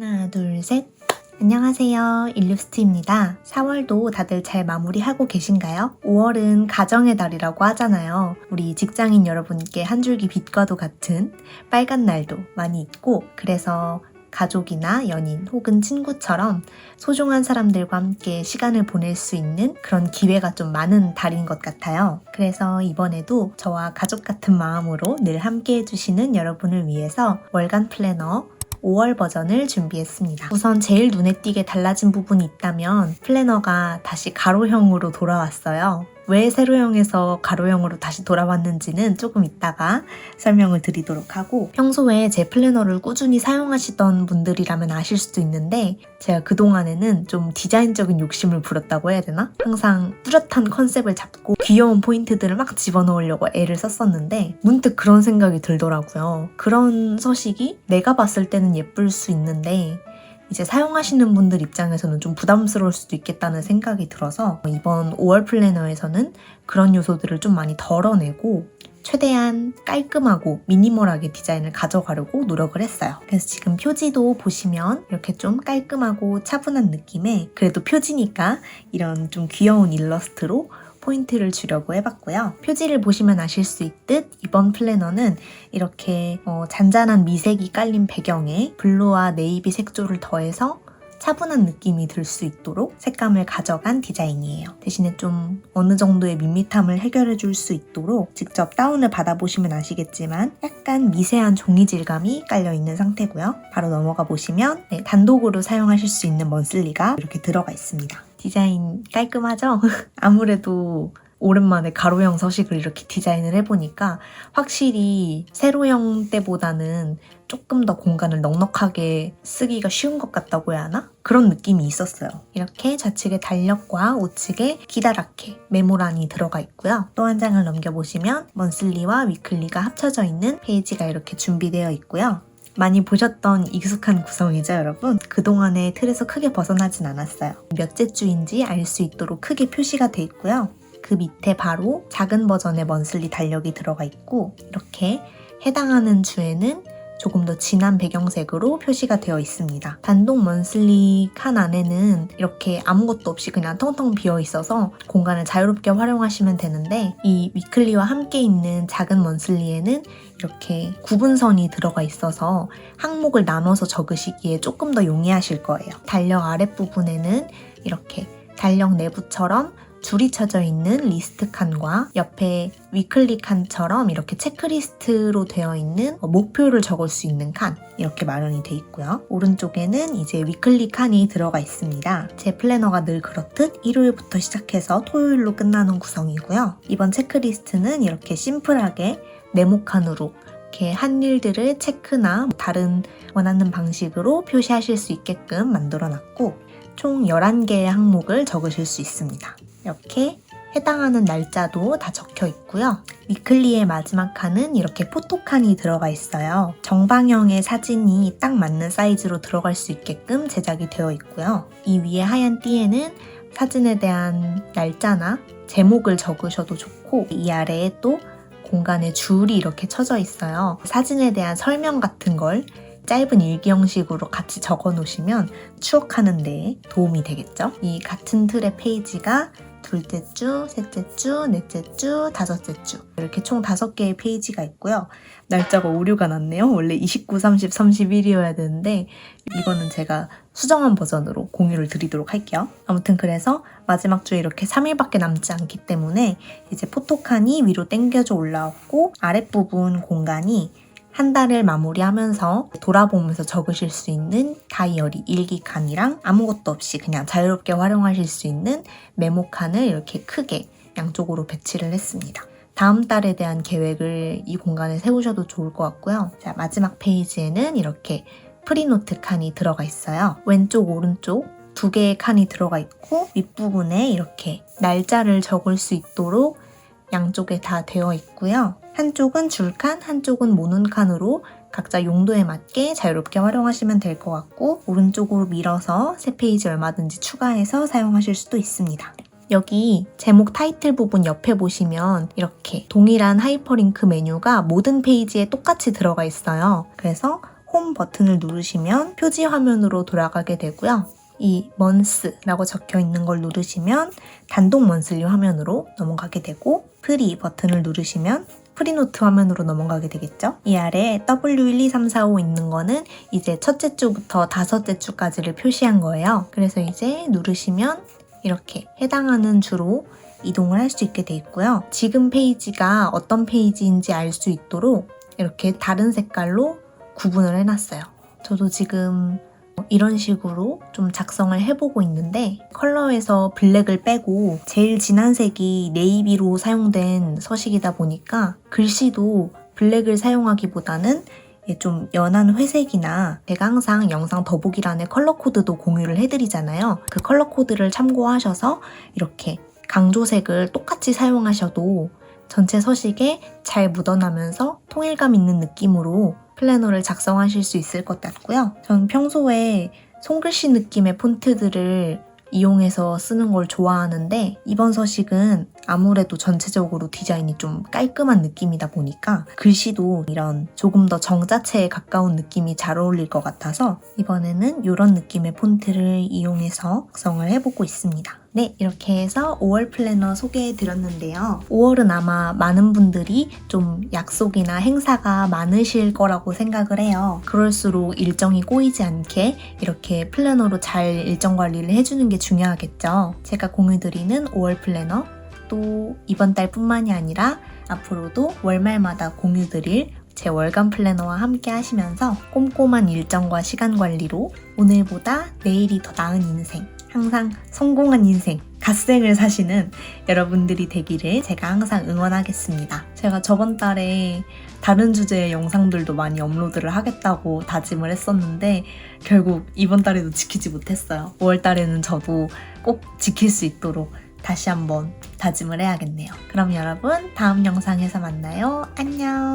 하나, 둘, 셋. 안녕하세요. 일루스트입니다. 4월도 다들 잘 마무리하고 계신가요? 5월은 가정의 달이라고 하잖아요. 우리 직장인 여러분께 한 줄기 빛과도 같은 빨간 날도 많이 있고, 그래서 가족이나 연인 혹은 친구처럼 소중한 사람들과 함께 시간을 보낼 수 있는 그런 기회가 좀 많은 달인 것 같아요. 그래서 이번에도 저와 가족 같은 마음으로 늘 함께 해주시는 여러분을 위해서 월간 플래너 5월 버전을 준비했습니다. 우선 제일 눈에 띄게 달라진 부분이 있다면 플래너가 다시 가로형으로 돌아왔어요. 왜 세로형에서 가로형으로 다시 돌아왔는지는 조금 이따가 설명을 드리도록 하고 평소에 제 플래너를 꾸준히 사용하시던 분들이라면 아실 수도 있는데 제가 그동안에는 좀 디자인적인 욕심을 부렸다고 해야 되나? 항상 뚜렷한 컨셉을 잡고 귀여운 포인트들을 막 집어넣으려고 애를 썼었는데 문득 그런 생각이 들더라고요. 그런 서식이 내가 봤을 때는 예쁠 수 있는데 이제 사용하시는 분들 입장에서는 좀 부담스러울 수도 있겠다는 생각이 들어서 이번 5월 플래너에서는 그런 요소들을 좀 많이 덜어내고 최대한 깔끔하고 미니멀하게 디자인을 가져가려고 노력을 했어요. 그래서 지금 표지도 보시면 이렇게 좀 깔끔하고 차분한 느낌의 그래도 표지니까 이런 좀 귀여운 일러스트로 포인트를 주려고 해봤고요. 표지를 보시면 아실 수 있듯 이번 플래너는 이렇게 어, 잔잔한 미색이 깔린 배경에 블루와 네이비 색조를 더해서 차분한 느낌이 들 수 있도록 색감을 가져간 디자인이에요. 대신에 좀 어느 정도의 밋밋함을 해결해 줄 수 있도록 직접 다운을 받아보시면 아시겠지만 약간 미세한 종이 질감이 깔려 있는 상태고요. 바로 넘어가 보시면 네, 단독으로 사용하실 수 있는 먼슬리가 이렇게 들어가 있습니다. 디자인 깔끔하죠? 아무래도 오랜만에 가로형 서식을 이렇게 디자인을 해보니까 확실히 세로형 때보다는 조금 더 공간을 넉넉하게 쓰기가 쉬운 것 같다고 해야 하나? 그런 느낌이 있었어요. 이렇게 좌측에 달력과 우측에 기다랗게 메모란이 들어가 있고요. 또 한 장을 넘겨보시면 먼슬리와 위클리가 합쳐져 있는 페이지가 이렇게 준비되어 있고요. 많이 보셨던 익숙한 구성이죠, 여러분? 그동안의 틀에서 크게 벗어나진 않았어요. 몇째 주인지 알 수 있도록 크게 표시가 돼 있고요. 그 밑에 바로 작은 버전의 먼슬리 달력이 들어가 있고 이렇게 해당하는 주에는 조금 더 진한 배경색으로 표시가 되어 있습니다. 단독 먼슬리 칸 안에는 이렇게 아무것도 없이 그냥 텅텅 비어 있어서 공간을 자유롭게 활용하시면 되는데 이 위클리와 함께 있는 작은 먼슬리에는 이렇게 구분선이 들어가 있어서 항목을 나눠서 적으시기에 조금 더 용이하실 거예요. 달력 아랫부분에는 이렇게 달력 내부처럼 줄이 쳐져 있는 리스트 칸과 옆에 위클리 칸처럼 이렇게 체크리스트로 되어 있는 목표를 적을 수 있는 칸 이렇게 마련이 돼 있고요. 오른쪽에는 이제 위클리 칸이 들어가 있습니다. 제 플래너가 늘 그렇듯 일요일부터 시작해서 토요일로 끝나는 구성이고요. 이번 체크리스트는 이렇게 심플하게 네모 칸으로 이렇게 한 일들을 체크나 다른 원하는 방식으로 표시하실 수 있게끔 만들어 놨고 총 11개의 항목을 적으실 수 있습니다. 이렇게 해당하는 날짜도 다 적혀 있고요. 위클리의 마지막 칸은 이렇게 포토칸이 들어가 있어요. 정방형의 사진이 딱 맞는 사이즈로 들어갈 수 있게끔 제작이 되어 있고요. 이 위에 하얀 띠에는 사진에 대한 날짜나 제목을 적으셔도 좋고 이 아래에 또 공간에 줄이 이렇게 쳐져 있어요. 사진에 대한 설명 같은 걸 짧은 일기 형식으로 같이 적어 놓으시면 추억하는 데 도움이 되겠죠? 이 같은 틀의 페이지가 둘째 주, 셋째 주, 넷째 주, 다섯째 주 이렇게 총 다섯 개의 페이지가 있고요. 날짜가 오류가 났네요. 원래 29, 30, 31이어야 되는데 이거는 제가 수정한 버전으로 공유를 드리도록 할게요. 아무튼 그래서 마지막 주에 이렇게 3일밖에 남지 않기 때문에 이제 포토칸이 위로 당겨져 올라왔고 아랫부분 공간이 한 달을 마무리하면서 돌아보면서 적으실 수 있는 다이어리 일기칸이랑 아무것도 없이 그냥 자유롭게 활용하실 수 있는 메모칸을 이렇게 크게 양쪽으로 배치를 했습니다. 다음 달에 대한 계획을 이 공간에 세우셔도 좋을 것 같고요. 자, 마지막 페이지에는 이렇게 프리노트 칸이 들어가 있어요. 왼쪽, 오른쪽 두 개의 칸이 들어가 있고 윗부분에 이렇게 날짜를 적을 수 있도록 양쪽에 다 되어 있고요. 한쪽은 줄칸, 한쪽은 모눈칸으로 각자 용도에 맞게 자유롭게 활용하시면 될 것 같고 오른쪽으로 밀어서 새 페이지 얼마든지 추가해서 사용하실 수도 있습니다. 여기 제목 타이틀 부분 옆에 보시면 이렇게 동일한 하이퍼링크 메뉴가 모든 페이지에 똑같이 들어가 있어요. 그래서 홈 버튼을 누르시면 표지 화면으로 돌아가게 되고요. 이 먼스라고 적혀 있는 걸 누르시면 단독 먼슬리 화면으로 넘어가게 되고 프리 버튼을 누르시면 프리노트 화면으로 넘어가게 되겠죠. 이 아래 W12345 있는 거는 이제 첫째 주부터 다섯째 주까지를 표시한 거예요. 그래서 이제 누르시면 이렇게 해당하는 주로 이동을 할 수 있게 돼 있고요. 지금 페이지가 어떤 페이지인지 알 수 있도록 이렇게 다른 색깔로 구분을 해놨어요. 저도 지금 이런 식으로 좀 작성을 해보고 있는데 컬러에서 블랙을 빼고 제일 진한 색이 네이비로 사용된 서식이다 보니까 글씨도 블랙을 사용하기보다는 예, 좀 연한 회색이나 제가 항상 영상 더보기란에 컬러 코드도 공유를 해드리잖아요. 그 컬러 코드를 참고하셔서 이렇게 강조색을 똑같이 사용하셔도 전체 서식에 잘 묻어나면서 통일감 있는 느낌으로 플래너를 작성하실 수 있을 것 같고요. 전 평소에 손글씨 느낌의 폰트들을 이용해서 쓰는 걸 좋아하는데 이번 서식은 아무래도 전체적으로 디자인이 좀 깔끔한 느낌이다 보니까 글씨도 이런 조금 더 정자체에 가까운 느낌이 잘 어울릴 것 같아서 이번에는 이런 느낌의 폰트를 이용해서 작성을 해보고 있습니다. 네, 이렇게 해서 5월 플래너 소개해 드렸는데요. 5월은 아마 많은 분들이 좀 약속이나 행사가 많으실 거라고 생각을 해요. 그럴수록 일정이 꼬이지 않게 이렇게 플래너로 잘 일정 관리를 해주는 게 중요하겠죠. 제가 공유 드리는 5월 플래너 또 이번 달 뿐만이 아니라 앞으로도 월말마다 공유 드릴 제 월간 플래너와 함께 하시면서 꼼꼼한 일정과 시간 관리로 오늘보다 내일이 더 나은 인생, 항상 성공한 인생, 갓생을 사시는 여러분들이 되기를 제가 항상 응원하겠습니다. 제가 저번 달에 다른 주제의 영상들도 많이 업로드를 하겠다고 다짐을 했었는데 결국 이번 달에도 지키지 못했어요. 5월 달에는 저도 꼭 지킬 수 있도록 다시 한번 다짐을 해야겠네요. 그럼 여러분 다음 영상에서 만나요. 안녕.